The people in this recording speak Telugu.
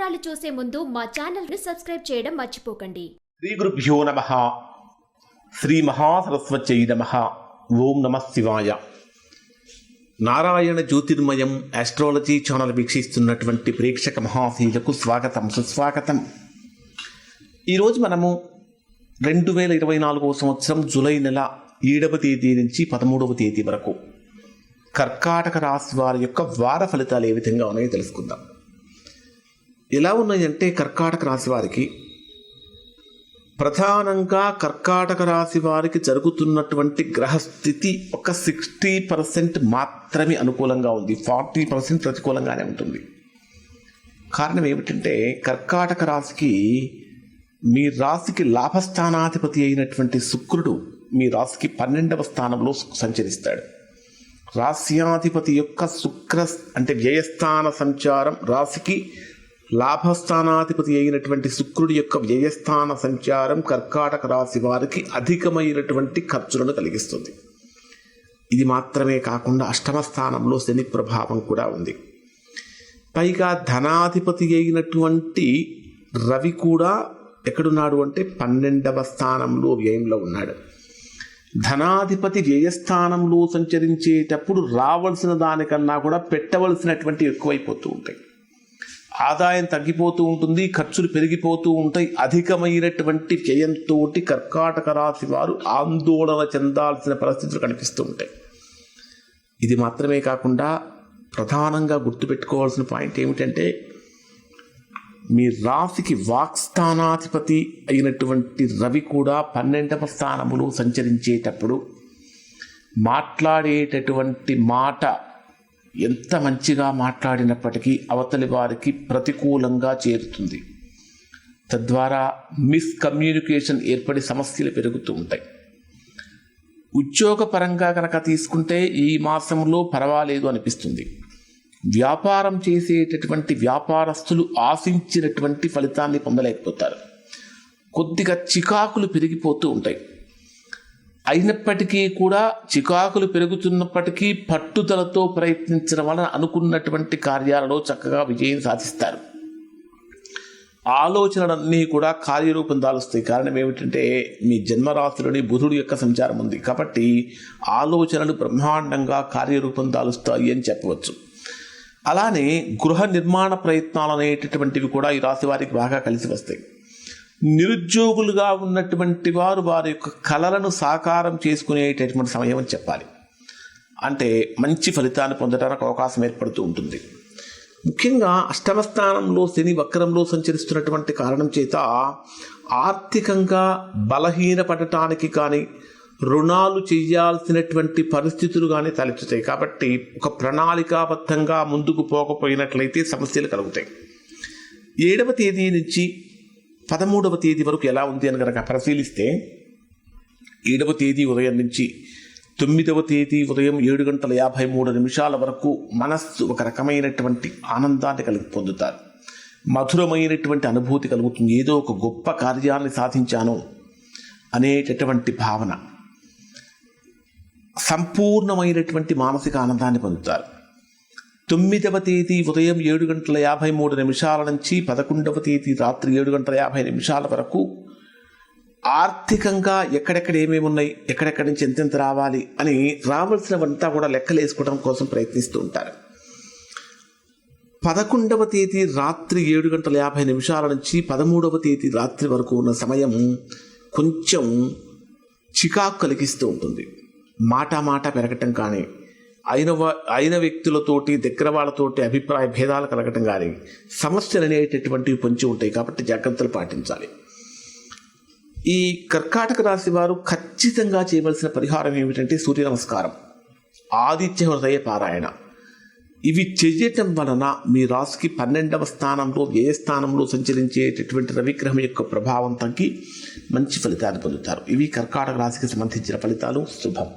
వివరాలు చూసే ముందు మా ఛానల్ని సబ్స్క్రైబ్ చేయడం మర్చిపోకండి. శ్రీ గురుభ్యో నమ. శ్రీ మహాసరస్వత్యై నమ. ఓం నమ శివాయ. నారాయణ జ్యోతిర్మయం ఆస్ట్రాలజీ ఛానల్ వీక్షిస్తున్నటువంటి ప్రేక్షక మహాశీలకు స్వాగతం సుస్వాగతం. ఈరోజు మనము రెండు వేల ఇరవై నాలుగవ సంవత్సరం జూలై నెల ఏడవ తేదీ నుంచి పదమూడవ తేదీ వరకు కర్కాటక రాశి వారి యొక్క వార ఫలితాలు ఏ విధంగా ఉన్నాయో తెలుసుకుందాం. ఎలా ఉన్నాయంటే కర్కాటక రాశి వారికి ప్రధానంగా కర్కాటక రాశి వారికి జరుగుతున్నటువంటి గ్రహస్థితి ఒక సిక్స్టీ పర్సెంట్ మాత్రమే అనుకూలంగా ఉంది. ఫార్టీ పర్సెంట్ ప్రతికూలంగానే ఉంటుంది. కారణం ఏమిటంటే కర్కాటక రాశికి మీ రాశికి లాభస్థానాధిపతి అయినటువంటి శుక్రుడు మీ రాశికి పన్నెండవ స్థానంలో సంచరిస్తాడు. రాశ్యాధిపతి యొక్క శుక్ర అంటే వ్యయస్థాన సంచారం రాశికి లాభస్థానాధిపతి అయినటువంటి శుక్రుడి యొక్క వ్యయస్థాన సంచారం కర్కాటక రాశి వారికి అధికమైనటువంటి ఖర్చులను కలిగిస్తుంది. ఇది మాత్రమే కాకుండా అష్టమ స్థానంలో శని ప్రభావం కూడా ఉంది. పైగా ధనాధిపతి అయినటువంటి రవి కూడా ఎక్కడున్నాడు అంటే పన్నెండవ స్థానంలో వ్యయంలో ఉన్నాడు. ధనాధిపతి వ్యయస్థానంలో సంచరించేటప్పుడు రావలసిన దానికన్నా కూడా పెట్టవలసినటువంటి ఎక్కువైపోతూ ఉంటాయి. ఆదాయం తగ్గిపోతూ ఉంటుంది ఖర్చులు పెరిగిపోతూ ఉంటాయి. అధికమైనటువంటి వ్యయంతో కర్కాటక రాశి వారు ఆందోళన చెందాల్సిన పరిస్థితులు కనిపిస్తూ ఉంటాయి. ఇది మాత్రమే కాకుండా ప్రధానంగా గుర్తుపెట్టుకోవాల్సిన పాయింట్ ఏమిటంటే మీ రాశికి వాక్స్థానాధిపతి అయినటువంటి రవి కూడా పన్నెండవ స్థానములో సంచరించేటప్పుడు మాట్లాడేటటువంటి మాట ఎంత మంచిగా మాట్లాడినప్పటికీ అవతలి వారికి ప్రతికూలంగా చేరుతుంది. తద్వారా మిస్కమ్యూనికేషన్ ఏర్పడి సమస్యలు పెరుగుతూ ఉంటాయి. ఉద్యోగపరంగా కనుక తీసుకుంటే ఈ మాసంలో పర్వాలేదు అనిపిస్తుంది. వ్యాపారం చేసేటటువంటి వ్యాపారస్తులు ఆశించినటువంటి ఫలితాన్ని పొందలేకపోతారు. కొద్దిగా చికాకులు పెరిగిపోతూ ఉంటాయి. అయినప్పటికీ కూడా చికాకులు పెరుగుతున్నప్పటికీ పట్టుదలతో ప్రయత్నించడం వలన అనుకున్నటువంటి కార్యాలలో చక్కగా విజయం సాధిస్తారు. ఆలోచనలన్నీ కూడా కార్యరూపం దాలుస్తాయి. కారణం ఏమిటంటే మీ జన్మరాశులని బుధుడు యొక్క సంచారం ఉంది. కాబట్టి ఆలోచనలు బ్రహ్మాండంగా కార్యరూపం దాలుస్తాయి అని చెప్పవచ్చు. అలానే గృహ నిర్మాణ ప్రయత్నాలు అనేటటువంటివి కూడా ఈ రాశి వారికి బాగా కలిసి వస్తాయి. నిరుద్యోగులుగా ఉన్నటువంటి వారు వారి యొక్క కళలను సాకారం చేసుకునేటటువంటి సమయం అని చెప్పాలి. అంటే మంచి ఫలితాన్ని పొందడానికి అవకాశం ఏర్పడుతూ ఉంటుంది. ముఖ్యంగా అష్టమ స్థానంలో శని వక్రంలో సంచరిస్తున్నటువంటి కారణం చేత ఆర్థికంగా బలహీనపడటానికి కానీ రుణాలు చేయాల్సినటువంటి పరిస్థితులు కానీ తలెత్తుతాయి. కాబట్టి ఒక ప్రణాళికాబద్ధంగా ముందుకు పోకపోయినట్లయితే సమస్యలు కలుగుతాయి. ఏడవ తేదీ నుంచి పదమూడవ తేదీ వరకు ఎలా ఉంది అని కనుక పరిశీలిస్తే ఏడవ తేదీ ఉదయం నుంచి తొమ్మిదవ తేదీ ఉదయం ఏడు గంటల యాభై మూడు నిమిషాల వరకు మనస్సు ఒక రకమైనటువంటి ఆనందాన్ని కలిగి పొందుతారు. మధురమైనటువంటి అనుభూతి కలుగుతుంది. ఏదో ఒక గొప్ప కార్యాన్ని సాధించాను అనేటటువంటి భావన. సంపూర్ణమైనటువంటి మానసిక ఆనందాన్ని పొందుతారు. తొమ్మిదవ తేదీ ఉదయం ఏడు గంటల యాభై మూడు నిమిషాల నుంచి పదకొండవ తేదీ రాత్రి ఏడు గంటల యాభై నిమిషాల వరకు ఆర్థికంగా ఎక్కడెక్కడ ఏమేమి ఉన్నాయి ఎక్కడెక్కడి నుంచి ఎంతెంత రావాలి అని రావాల్సినవంతా కూడా లెక్కలు వేసుకోవడం కోసం ప్రయత్నిస్తూ ఉంటారు. పదకొండవ తేదీ రాత్రి ఏడు గంటల యాభై నిమిషాల నుంచి పదమూడవ తేదీ రాత్రి వరకు ఉన్న సమయం కొంచెం చికాకు కలిగిస్తూ ఉంటుంది. మాట మాట పెరగటం కానీ అయిన అయిన వ్యక్తులతోటి దగ్గర వాళ్ళతోటి అభిప్రాయ భేదాలు కలగటం కానీ సమస్యలు అనేటటువంటివి పొంచి ఉంటాయి కాబట్టి జాగ్రత్తలు పాటించాలి. ఈ కర్కాటక రాశి వారు ఖచ్చితంగా చేయవలసిన పరిహారం ఏమిటంటే సూర్య నమస్కారం ఆదిత్య హృదయ పారాయణ. ఇవి చేయటం వలన మీ రాశికి పన్నెండవ స్థానంలో ఏ స్థానంలో సంచరించేటటువంటి రవిగ్రహం యొక్క ప్రభావం తగ్గి మంచి ఫలితాలు పొందుతారు. ఇవి కర్కాటక రాశికి సంబంధించిన ఫలితాలు. శుభం.